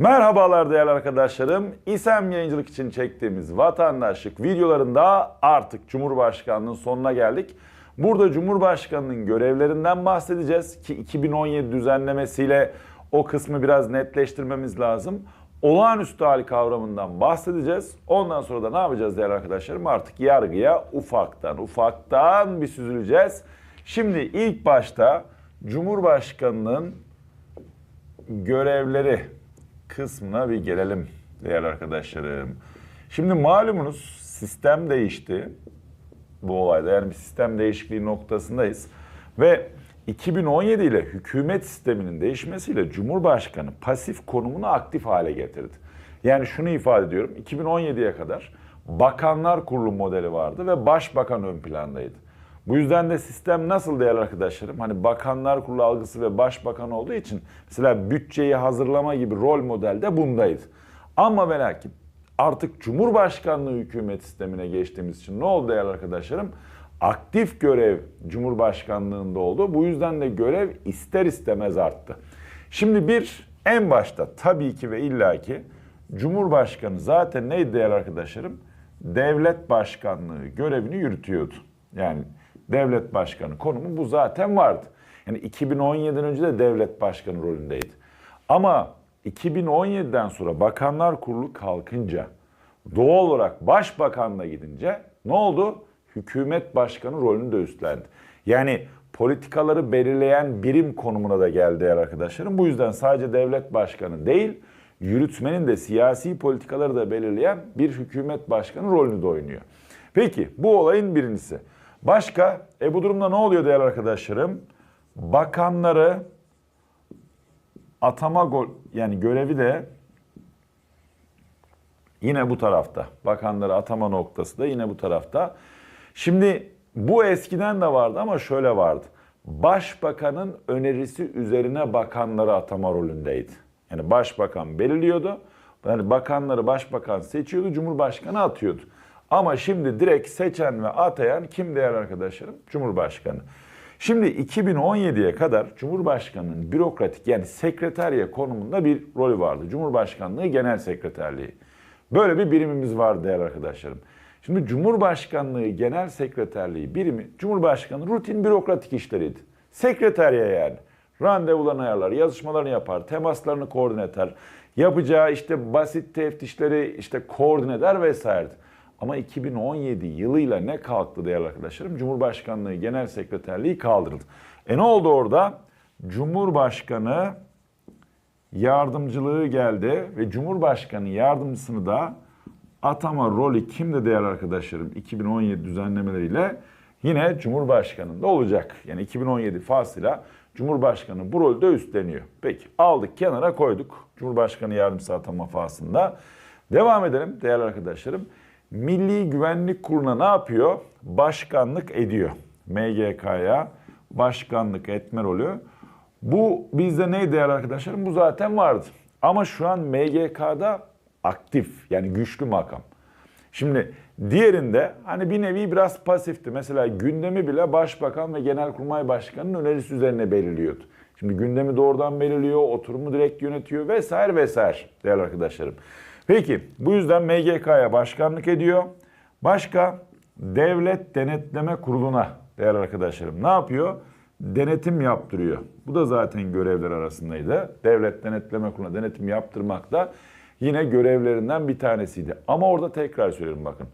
Merhabalar değerli arkadaşlarım. İSEM yayıncılık için çektiğimiz vatandaşlık videolarında artık Cumhurbaşkanlığının sonuna geldik. Burada Cumhurbaşkanının görevlerinden bahsedeceğiz ki 2017 düzenlemesiyle o kısmı biraz netleştirmemiz lazım. Olağanüstü hal kavramından bahsedeceğiz. Ondan sonra da ne yapacağız değerli arkadaşlarım? Artık yargıya ufaktan ufaktan bir süzüleceğiz. Şimdi ilk başta Cumhurbaşkanının görevleri kısmına bir gelelim değerli arkadaşlarım. Şimdi malumunuz sistem değişti bu olayda. Yani bir sistem değişikliği noktasındayız. Ve 2017 ile hükümet sisteminin değişmesiyle Cumhurbaşkanı pasif konumunu aktif hale getirdi. Yani şunu ifade ediyorum. 2017'ye kadar Bakanlar Kurulu modeli vardı ve Başbakan ön plandaydı. Bu yüzden de sistem nasıl değerli arkadaşlarım? Hani bakanlar kurulu algısı ve başbakan olduğu için mesela bütçeyi hazırlama gibi rol modelde bundaydı. Ama ve lakin artık Cumhurbaşkanlığı hükümet sistemine geçtiğimiz için ne oldu değerli arkadaşlarım? Aktif görev Cumhurbaşkanlığında oldu. Bu yüzden de görev ister istemez arttı. Şimdi bir en başta tabii ki ve illaki Cumhurbaşkanı zaten neydi değerli arkadaşlarım? Devlet başkanlığı görevini yürütüyordu. Yani devlet başkanı konumu bu zaten vardı. Yani 2017'den önce de devlet başkanı rolündeydi. Ama 2017'den sonra Bakanlar Kurulu kalkınca doğal olarak başbakanla gidince ne oldu? Hükümet başkanı rolünü de üstlendi. Yani politikaları belirleyen birim konumuna da geldi değerli arkadaşlarım. Bu yüzden sadece devlet başkanı değil, yürütmenin de siyasi politikaları da belirleyen bir hükümet başkanı rolünü de oynuyor. Peki bu olayın birincisi. Başka, e bu durumda ne oluyor değerli arkadaşlarım? Bakanları atama gol yani görevi de yine bu tarafta. Bakanları atama noktası da yine bu tarafta. Şimdi bu eskiden de vardı ama şöyle vardı. Başbakanın önerisi üzerine bakanları atama rolündeydi. Yani başbakan belirliyordu. Yani bakanları başbakan seçiyordu, cumhurbaşkanı atıyordu. Ama şimdi direkt seçen ve atayan kim değerli arkadaşlarım? Cumhurbaşkanı. Şimdi 2017'ye kadar Cumhurbaşkanı'nın bürokratik yani sekreterya konumunda bir rolü vardı. Cumhurbaşkanlığı Genel Sekreterliği. Böyle bir birimimiz vardı değerli arkadaşlarım. Şimdi Cumhurbaşkanlığı Genel Sekreterliği birimi Cumhurbaşkanı rutin bürokratik işleriydi. Sekreterya yani. Randevularını ayarlar, yazışmalarını yapar, temaslarını koordine eder. Yapacağı işte basit teftişleri işte koordine eder vesaire. Ama 2017 yılıyla ne kalktı değerli arkadaşlarım? Cumhurbaşkanlığı Genel Sekreterliği kaldırıldı. E ne oldu orada? Cumhurbaşkanı yardımcılığı geldi ve Cumhurbaşkanı yardımcısını da atama rolü kimde değerli arkadaşlarım 2017 düzenlemeleriyle yine Cumhurbaşkanı'nda olacak. Yani 2017 faslıyla Cumhurbaşkanı bu rolde üstleniyor. Peki aldık kenara koyduk Cumhurbaşkanı yardımcısı atama faslında. Devam edelim değerli arkadaşlarım. Milli Güvenlik Kurulu'na ne yapıyor? Başkanlık ediyor. MGK'ya başkanlık etme rolü. Bu bizde neydi değerli arkadaşlarım? Bu zaten vardı. Ama şu an MGK'da aktif yani güçlü makam. Şimdi diğerinde hani bir nevi biraz pasifti. Mesela gündemi bile başbakan ve genelkurmay başkanının önerisi üzerine belirliyordu. Şimdi gündemi doğrudan belirliyor, oturumu direkt yönetiyor vesaire vesaire değerli arkadaşlarım. Peki bu yüzden MGK'ya başkanlık ediyor. Başka Devlet Denetleme Kurulu'na değerli arkadaşlarım ne yapıyor? Denetim yaptırıyor. Bu da zaten görevler arasındaydı. Devlet Denetleme Kurulu'na denetim yaptırmak da yine görevlerinden bir tanesiydi. Ama orada tekrar söylüyorum bakın.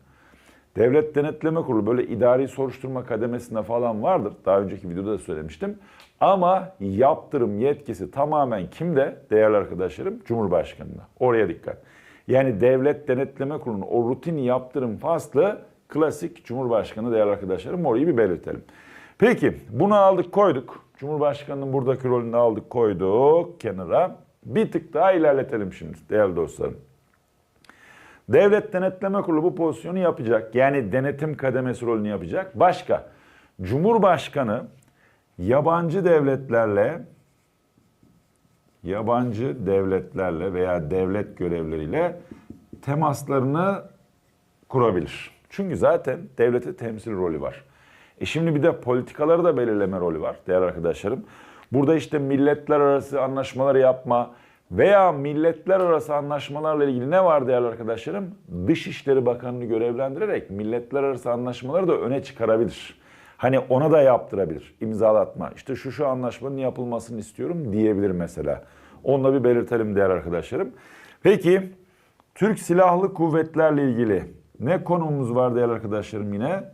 Devlet Denetleme Kurulu böyle idari soruşturma kademesinde falan vardır. Daha önceki videoda da söylemiştim. Ama yaptırım yetkisi tamamen kimde değerli arkadaşlarım? Cumhurbaşkanı'nda. Oraya dikkat. Yani Devlet Denetleme Kurulu'nun o rutin yaptırım faslı klasik Cumhurbaşkanı değerli arkadaşlarım orayı bir belirtelim. Peki bunu aldık koyduk. Cumhurbaşkanının buradaki rolünü aldık koyduk kenara. Bir tık daha ilerletelim şimdi değerli dostlarım. Devlet Denetleme Kurulu bu pozisyonu yapacak. Yani denetim kademesi rolünü yapacak. Başka, Cumhurbaşkanı yabancı devletlerle yabancı devletlerle veya devlet görevleriyle temaslarını kurabilir. Çünkü zaten devlete temsil rolü var. E şimdi bir de politikaları da belirleme rolü var değerli arkadaşlarım. Burada işte milletler arası anlaşmaları yapma, veya milletler arası anlaşmalarla ilgili ne var değerli arkadaşlarım? Dışişleri Bakanı'nı görevlendirerek milletler arası anlaşmaları da öne çıkarabilir. Hani ona da yaptırabilir, imzalatma. İşte şu şu anlaşmanın yapılmasını istiyorum diyebilir mesela. Onu da bir belirtelim değerli arkadaşlarım. Peki Türk Silahlı Kuvvetlerle ilgili ne konumuz var değerli arkadaşlarım yine?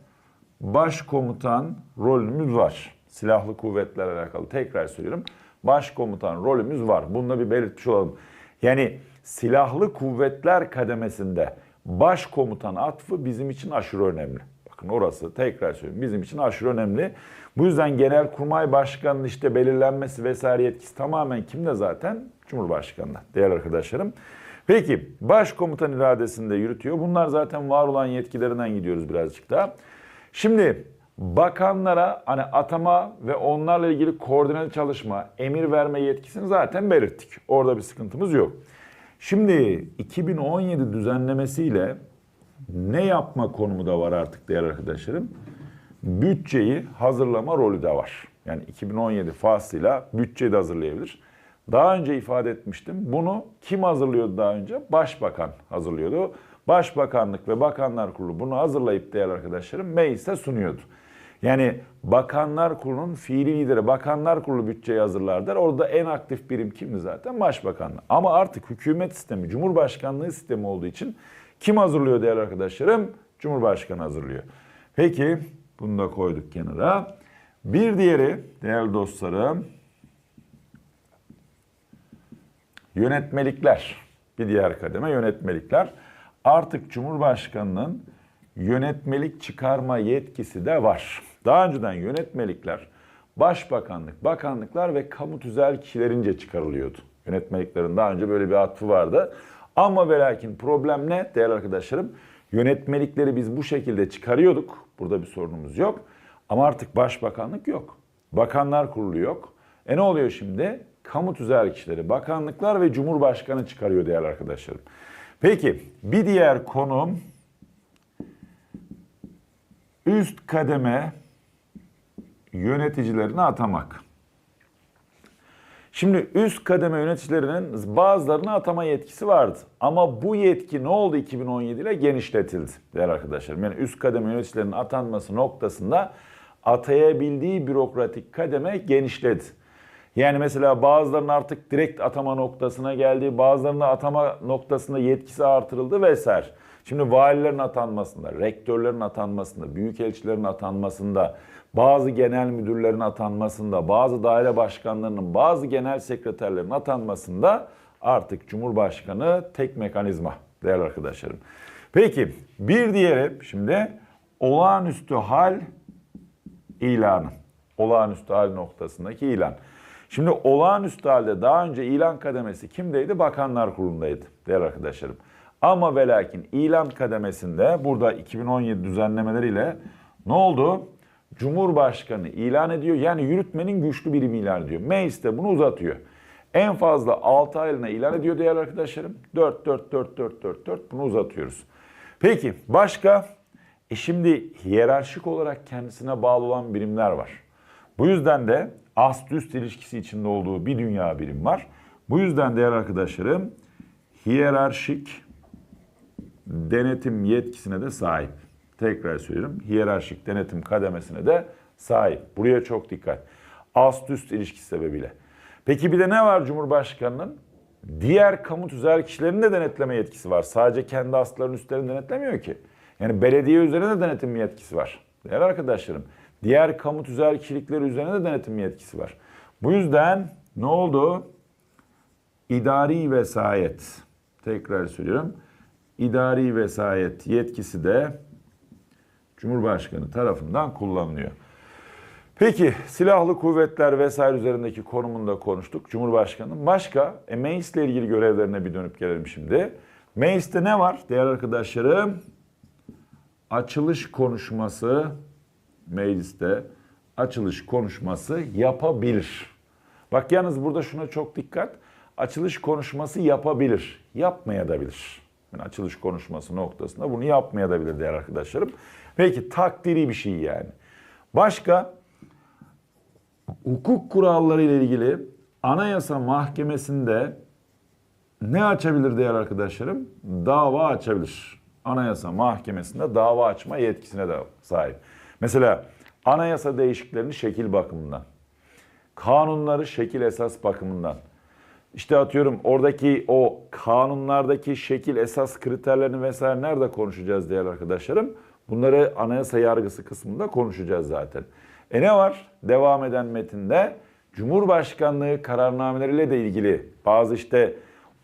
Başkomutan rolümüz var. Silahlı kuvvetlerle alakalı tekrar söylüyorum. Başkomutan rolümüz var. Bunu da bir belirtmiş olalım. Yani silahlı kuvvetler kademesinde başkomutan atfı bizim için aşırı önemli. Bakın orası tekrar söylüyorum bizim için aşırı önemli. Bu yüzden Genelkurmay Başkanı'nın işte belirlenmesi vesaire yetkisi tamamen kimde zaten? Cumhurbaşkanı'na değerli arkadaşlarım. Peki başkomutan iradesinde yürütüyor. Bunlar zaten var olan yetkilerinden gidiyoruz birazcık daha. Şimdi bakanlara hani atama ve onlarla ilgili koordineli çalışma, emir verme yetkisini zaten belirttik. Orada bir sıkıntımız yok. Şimdi 2017 düzenlemesiyle ne yapma konumu da var artık değerli arkadaşlarım? Bütçeyi hazırlama rolü de var. Yani 2017 faslıyla bütçeyi de hazırlayabilir. Daha önce ifade etmiştim. Bunu kim hazırlıyordu daha önce? Başbakan hazırlıyordu. Başbakanlık ve Bakanlar Kurulu bunu hazırlayıp değerli arkadaşlarım meclise sunuyordu. Yani Bakanlar Kurulu'nun fiili lideri Bakanlar Kurulu bütçeyi hazırlarlar. Orada en aktif birim kimdi zaten? Başbakanlık. Ama artık hükümet sistemi, Cumhurbaşkanlığı sistemi olduğu için kim hazırlıyor değerli arkadaşlarım? Cumhurbaşkanı hazırlıyor. Peki bunu da koyduk kenara. Bir diğeri değerli dostlarım yönetmelikler. Bir diğer kademe yönetmelikler. Artık Cumhurbaşkanı'nın yönetmelik çıkarma yetkisi de var. Daha önceden yönetmelikler başbakanlık, bakanlıklar ve kamu tüzel kişilerince çıkarılıyordu. Yönetmeliklerin daha önce böyle bir atfı vardı. Ama ve lakin problem ne değerli arkadaşlarım? Yönetmelikleri biz bu şekilde çıkarıyorduk. Burada bir sorunumuz yok. Ama artık başbakanlık yok. Bakanlar kurulu yok. E ne oluyor şimdi? Kamu tüzel kişileri, bakanlıklar ve cumhurbaşkanı çıkarıyor değerli arkadaşlarım. Peki bir diğer konum üst kademe yöneticilerini atamak. Şimdi üst kademe yöneticilerinin bazılarına atama yetkisi vardı. Ama bu yetki ne oldu 2017 ile genişletildi değerli arkadaşlarım. Yani üst kademe yöneticilerinin atanması noktasında atayabildiği bürokratik kademe genişledi. Yani mesela bazılarının artık direkt atama noktasına geldi, bazılarının atama noktasında yetkisi artırıldı vesaire. Şimdi valilerin atanmasında, rektörlerin atanmasında, büyükelçilerin atanmasında, bazı genel müdürlerin atanmasında, bazı daire başkanlarının, bazı genel sekreterlerin atanmasında artık Cumhurbaşkanı tek mekanizma değerli arkadaşlarım. Peki bir diğeri şimdi olağanüstü hal ilanı. Olağanüstü hal noktasındaki ilan. Şimdi olağanüstü halde daha önce ilan kademesi kimdeydi? Bakanlar Kurulu'ndaydı değerli arkadaşlarım. Ama ve lakin ilan kademesinde burada 2017 düzenlemeleriyle ne oldu? Cumhurbaşkanı ilan ediyor. Yani yürütmenin güçlü birimi ilan ediyor. Meclis de bunu uzatıyor. En fazla 6 aylığına ilan ediyor değerli arkadaşlarım. 4, 4, 4, 4, 4, 4 bunu uzatıyoruz. Peki başka? E şimdi hiyerarşik olarak kendisine bağlı olan birimler var. Bu yüzden de ast-üst ilişkisi içinde olduğu bir dünya birim var. Bu yüzden değerli arkadaşlarım hiyerarşik denetim yetkisine de sahip. Tekrar söylüyorum. Hiyerarşik denetim kademesine de sahip. Buraya çok dikkat. Ast-üst ilişkisi sebebiyle. Peki bir de ne var Cumhurbaşkanı'nın? Diğer kamu tüzel kişilerin de denetleme yetkisi var. Sadece kendi aslarının üstlerini denetlemiyor ki. Yani belediye üzerine de denetim yetkisi var. Değerli arkadaşlarım. Diğer kamu tüzel kişilikleri üzerine de denetim yetkisi var. Bu yüzden ne oldu? İdari vesayet. Tekrar söylüyorum. İdari vesayet yetkisi de Cumhurbaşkanı tarafından kullanılıyor. Peki silahlı kuvvetler vesaire üzerindeki konumunu da konuştuk. Cumhurbaşkanı. Başka e, meclisle ilgili görevlerine bir dönüp gelelim şimdi. Mecliste ne var değerli arkadaşlarım? Açılış konuşması mecliste açılış konuşması yapabilir. Bak yalnız burada şuna çok dikkat. Açılış konuşması yapabilir. Yapmaya da bilir. Yani açılış konuşması noktasında bunu yapmaya da bilir değerli arkadaşlarım. Peki takdiri bir şey yani. Başka hukuk kuralları ile ilgili Anayasa Mahkemesi'nde ne açabilir değerli arkadaşlarım? Dava açabilir. Anayasa Mahkemesi'nde dava açma yetkisine de sahip. Mesela anayasa değişikliklerini şekil bakımından, kanunları şekil esas bakımından, işte atıyorum oradaki o kanunlardaki şekil esas kriterlerini vesaire nerede konuşacağız değerli arkadaşlarım? Bunları anayasa yargısı kısmında konuşacağız zaten. E ne var? Devam eden metinde Cumhurbaşkanlığı kararnameleriyle de ilgili bazı işte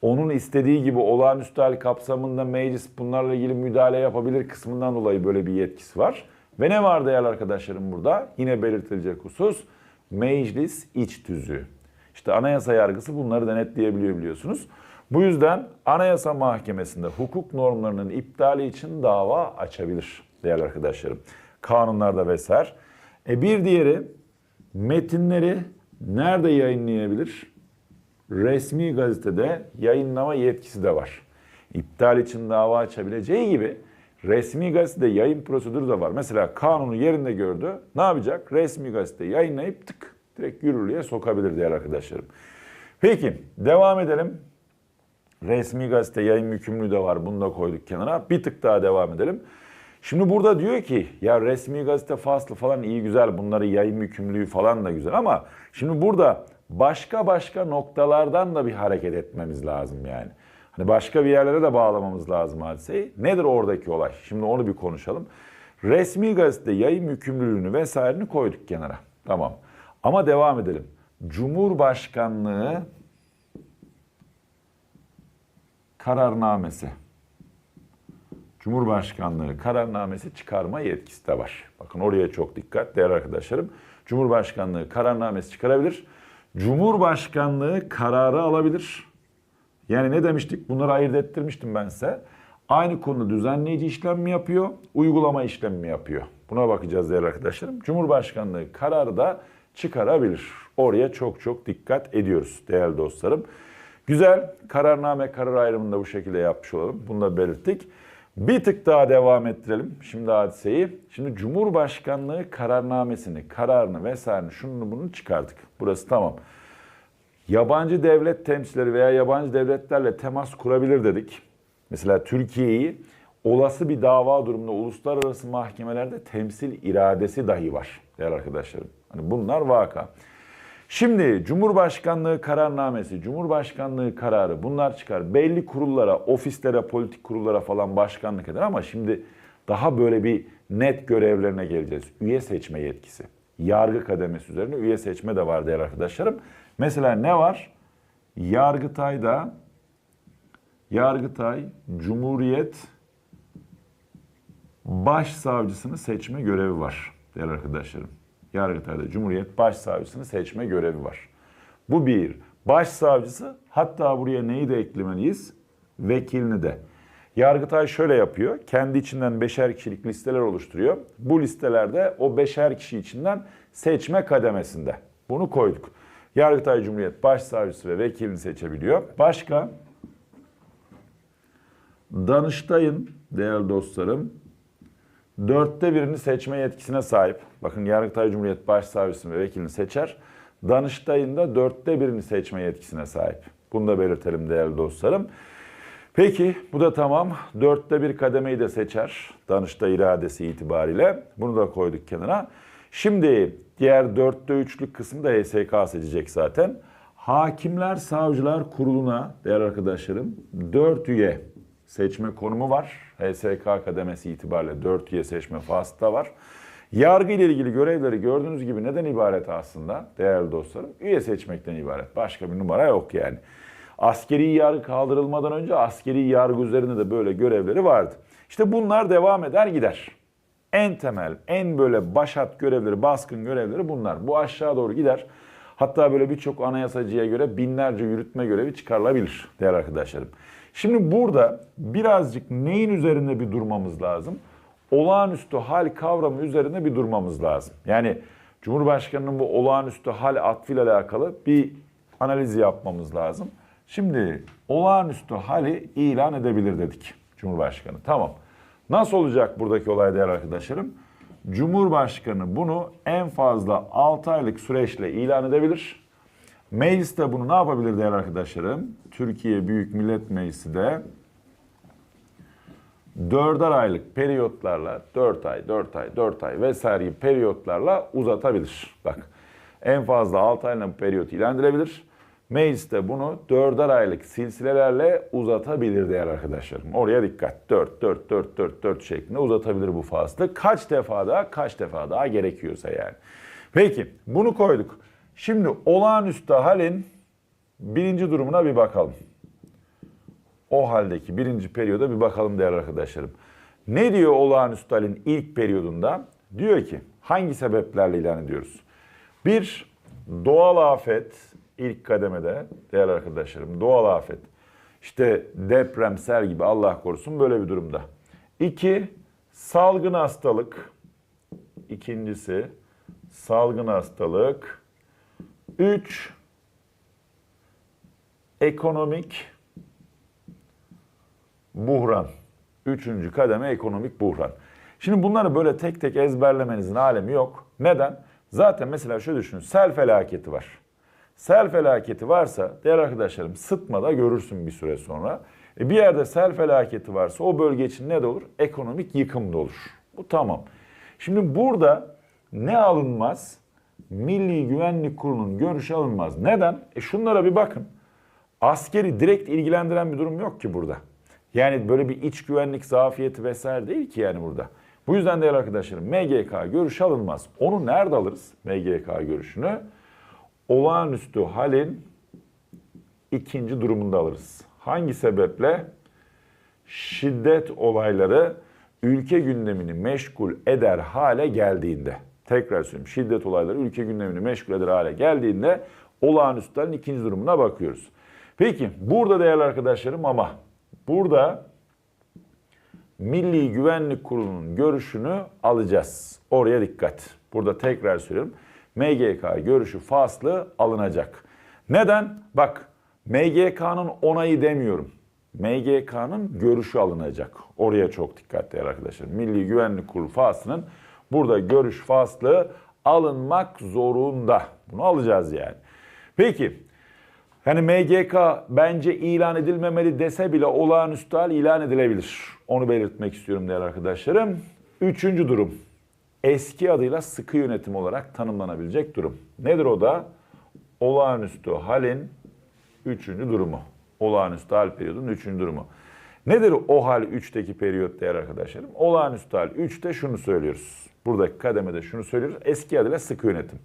onun istediği gibi olağanüstü hal kapsamında meclis bunlarla ilgili müdahale yapabilir kısmından dolayı böyle bir yetkisi var. Ve ne var değerli arkadaşlarım burada? Yine belirtilecek husus meclis iç tüzüğü. İşte anayasa yargısı bunları denetleyebiliyor biliyorsunuz. Bu yüzden Anayasa Mahkemesi'nde hukuk normlarının iptali için dava açabilir değerli arkadaşlarım. Kanunlarda vesaire. E bir diğeri metinleri nerede yayınlayabilir? Resmi gazetede yayınlama yetkisi de var. İptal için dava açabileceği gibi resmi gazetede yayın prosedürü de var. Mesela kanunu yerinde gördü. Ne yapacak? Resmi gazete yayınlayıp tık direkt yürürlüğe sokabilir değerli arkadaşlarım. Peki devam edelim. Resmi gazete yayın yükümlülüğü de var. Bunu da koyduk kenara. Bir tık daha devam edelim. Şimdi burada diyor ki ya resmi gazete faslı falan iyi güzel bunları yayın yükümlülüğü falan da güzel ama şimdi burada başka başka noktalardan da bir hareket etmemiz lazım yani. Hani başka bir yerlere de bağlamamız lazım hadiseyi. Nedir oradaki olay? Şimdi onu bir konuşalım. Resmi gazete yayın yükümlülüğünü vesairini koyduk kenara. Tamam. Ama devam edelim. Cumhurbaşkanlığı kararnamesi. Cumhurbaşkanlığı kararnamesi çıkarma yetkisi de var. Bakın oraya çok dikkat değerli arkadaşlarım. Cumhurbaşkanlığı kararnamesi çıkarabilir. Cumhurbaşkanlığı kararı alabilir. Yani ne demiştik? Bunları ayırt ettirmiştim ben size. Aynı konuda düzenleyici işlem mi yapıyor, uygulama işlemi mi yapıyor? Buna bakacağız değerli arkadaşlarım. Cumhurbaşkanlığı kararı da çıkarabilir. Oraya çok çok dikkat ediyoruz değerli dostlarım. Güzel kararname karar ayrımını da bu şekilde yapmış olalım. Bunu da belirttik. Bir tık daha devam ettirelim şimdi hadiseyi. Şimdi Cumhurbaşkanlığı kararnamesini, kararını vesaire şunu bunu çıkardık. Burası tamam. Yabancı devlet temsilcileri veya yabancı devletlerle temas kurabilir dedik. Mesela Türkiye'yi olası bir dava durumunda uluslararası mahkemelerde temsil iradesi dahi var değerli arkadaşlarım. Hani bunlar vaka. Şimdi Cumhurbaşkanlığı kararnamesi, Cumhurbaşkanlığı kararı bunlar çıkar. Belli kurullara, ofislere, politik kurullara falan başkanlık eder ama şimdi daha böyle bir net görevlerine geleceğiz. Üye seçme yetkisi. Yargı kademesi üzerine üye seçme de var değerli arkadaşlarım. Mesela ne var? Yargıtay'da Yargıtay Cumhuriyet Başsavcısını seçme görevi var değerli arkadaşlarım. Yargıtay'da Cumhuriyet Başsavcısını seçme görevi var. Bu bir. Başsavcısı hatta buraya neyi de eklemeliyiz? Vekilini de. Yargıtay şöyle yapıyor. Kendi içinden beşer kişilik listeler oluşturuyor. Bu listelerde o beşer kişi içinden seçme kademesinde. Bunu koyduk. Yargıtay Cumhuriyet Başsavcısı ve vekilini seçebiliyor. Başka? Danıştay'ın değerli dostlarım dörtte birini seçme yetkisine sahip. Bakın Yargıtay Cumhuriyet Başsavcısı ve vekilini seçer. Danıştay'ın da dörtte birini seçme yetkisine sahip. Bunu da belirtelim değerli dostlarım. Peki bu da tamam. Dörtte bir kademeyi de seçer. Danıştay iradesi itibariyle. Bunu da koyduk kenara. Şimdi diğer dörtte üçlük kısmı da HSK seçecek zaten. Hakimler Savcılar Kurulu'na değerli arkadaşlarım dört üye seçme konumu var. HSK kademesi itibariyle 4 üye seçme faslı da var. Yargı ile ilgili görevleri gördüğünüz gibi neden ibaret aslında değerli dostlarım? Üye seçmekten ibaret. Başka bir numara yok yani. Askeri yargı kaldırılmadan önce askeri yargı üzerinde de böyle görevleri vardı. İşte bunlar devam eder gider. En temel, en böyle başat görevleri, baskın görevleri bunlar. Bu aşağı doğru gider. Hatta böyle birçok anayasacıya göre binlerce yürütme görevi çıkarılabilir değerli arkadaşlarım. Şimdi burada birazcık neyin üzerinde bir durmamız lazım? Olağanüstü hal kavramı üzerinde bir durmamız lazım. Yani Cumhurbaşkanı'nın bu olağanüstü hal atfıyla alakalı bir analiz yapmamız lazım. Şimdi olağanüstü hali ilan edebilir dedik Cumhurbaşkanı. Tamam. Nasıl olacak buradaki olay değerli arkadaşlarım? Cumhurbaşkanı bunu en fazla 6 aylık süreçle ilan edebilir. Meclis de bunu ne yapabilir değerli arkadaşlarım? Türkiye Büyük Millet Meclisi de dörder aylık periyotlarla 4 ay, 4 ay, 4 ay vesaire gibi periyotlarla uzatabilir. Bak en fazla 6 aylığına bu periyot ilan edilebilir. Meclis de bunu dörder aylık silsilelerle uzatabilir değerli arkadaşlarım. Oraya dikkat. 4, 4, 4, 4, 4 şeklinde uzatabilir bu faslı. Kaç defa daha, kaç defa daha gerekiyorsa yani. Peki bunu koyduk. Şimdi olağanüstü halin birinci durumuna bir bakalım. O haldeki birinci periyoda bir bakalım değerli arkadaşlarım. Ne diyor olağanüstü halin ilk periyodunda? Diyor ki hangi sebeplerle ilan ediyoruz? Bir, doğal afet ilk kademede değerli arkadaşlarım doğal afet. İşte deprem, sel gibi Allah korusun böyle bir durumda. İki, salgın hastalık. İkincisi salgın hastalık. Üç, ekonomik buhran. Üçüncü kademe ekonomik buhran. Şimdi bunları böyle tek tek ezberlemenizin alemi yok. Neden? Zaten mesela şöyle düşünün. Sel felaketi var. Sel felaketi varsa değerli arkadaşlarım sıtmada görürsün bir süre sonra. E bir yerde sel felaketi varsa o bölge için ne de olur? Ekonomik yıkım da olur. Bu tamam. Şimdi burada ne alınmaz? Milli Güvenlik Kurulu'nun görüşü alınmaz. Neden? E şunlara bir bakın. Askeri direkt ilgilendiren bir durum yok ki burada. Yani böyle bir iç güvenlik zafiyeti vesaire değil ki yani burada. Bu yüzden değerli arkadaşlarım MGK görüşü alınmaz. Onu nerede alırız MGK görüşünü? Olağanüstü halin ikinci durumunda alırız. Hangi sebeple? Şiddet olayları ülke gündemini meşgul eder hale geldiğinde. Tekrar söyleyeyim. Şiddet olayları ülke gündemini meşgul eder hale geldiğinde olağanüstü halin ikinci durumuna bakıyoruz. Peki burada değerli arkadaşlarım ama burada Milli Güvenlik Kurulu'nun görüşünü alacağız. Oraya dikkat. Burada tekrar söylüyorum. MGK görüşü faslı alınacak. Neden? Bak MGK'nın onayı demiyorum. MGK'nın görüşü alınacak. Oraya çok dikkat değerli arkadaşlar. Milli Güvenlik Kurulu faslının burada görüş faslı alınmak zorunda. Bunu alacağız yani. Peki yani MGK bence ilan edilmemeli dese bile olağanüstü hal ilan edilebilir. Onu belirtmek istiyorum değerli arkadaşlarım. Üçüncü durum. Eski adıyla sıkı yönetim olarak tanımlanabilecek durum. Nedir o da? Olağanüstü halin üçüncü durumu. Olağanüstü hal periyodunun üçüncü durumu. Nedir o hal 3'teki periyot değerli arkadaşlarım? Olağanüstü hal 3'te şunu söylüyoruz. Buradaki kademede şunu söylüyoruz. Eski adıyla sıkı yönetim.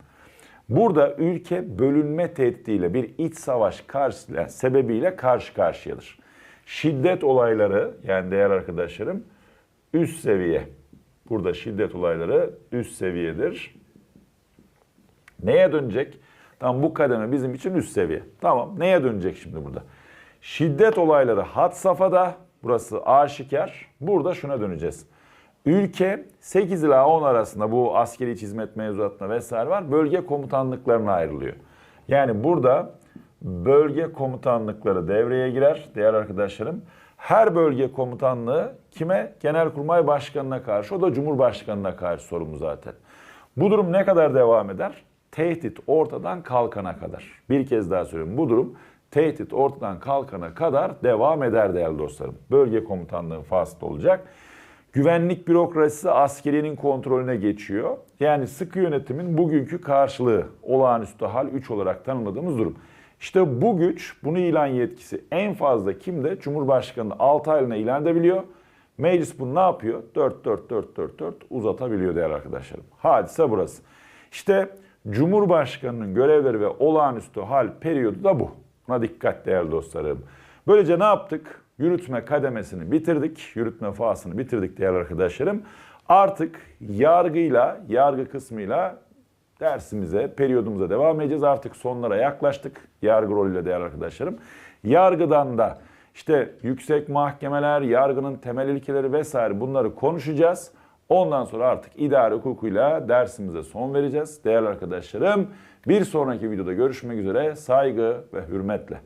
Burada ülke bölünme tehdidiyle bir iç savaş karşı, sebebiyle karşı karşıyadır. Şiddet olayları yani değerli arkadaşlarım üst seviye. Burada şiddet olayları üst seviyedir. Neye dönecek? Tamam bu kademe bizim için üst seviye. Tamam neye dönecek şimdi burada? Şiddet olayları had safhada. Burası aşikar. Burada şuna döneceğiz. Ülke 8 ila 10 arasında bu askeri iç hizmet mevzuatına vesaire var. Bölge komutanlıklarına ayrılıyor. Yani burada bölge komutanlıkları devreye girer değerli arkadaşlarım. Her bölge komutanlığı kime? Genelkurmay Başkanı'na karşı. O da Cumhurbaşkanı'na karşı sorumlu zaten. Bu durum ne kadar devam eder? Tehdit ortadan kalkana kadar. Bir kez daha söylüyorum. Bu durum tehdit ortadan kalkana kadar devam eder değerli dostlarım. Bölge komutanlığı fasıl olacak. Güvenlik bürokrasisi askeriyenin kontrolüne geçiyor. Yani sıkı yönetimin bugünkü karşılığı olağanüstü hal 3 olarak tanımladığımız durum. İşte bu güç, bunu ilan yetkisi en fazla kimde? Cumhurbaşkanı 6 aylığına ilan edebiliyor. Meclis bunu ne yapıyor? 4 4 4 4 4 uzatabiliyor değerli arkadaşlarım. Hadise burası. İşte Cumhurbaşkanının görevleri ve olağanüstü hal periyodu da bu. Buna dikkat değerli dostlarım. Böylece ne yaptık? Yürütme kademesini bitirdik. Yürütme fazını bitirdik değerli arkadaşlarım. Artık yargıyla, yargı kısmıyla dersimize, periyodumuza devam edeceğiz. Artık sonlara yaklaştık yargı rolüyle değerli arkadaşlarım. Yargıdan da işte yüksek mahkemeler, yargının temel ilkeleri vesaire bunları konuşacağız. Ondan sonra artık idare hukukuyla dersimize son vereceğiz. Değerli arkadaşlarım bir sonraki videoda görüşmek üzere saygı ve hürmetle.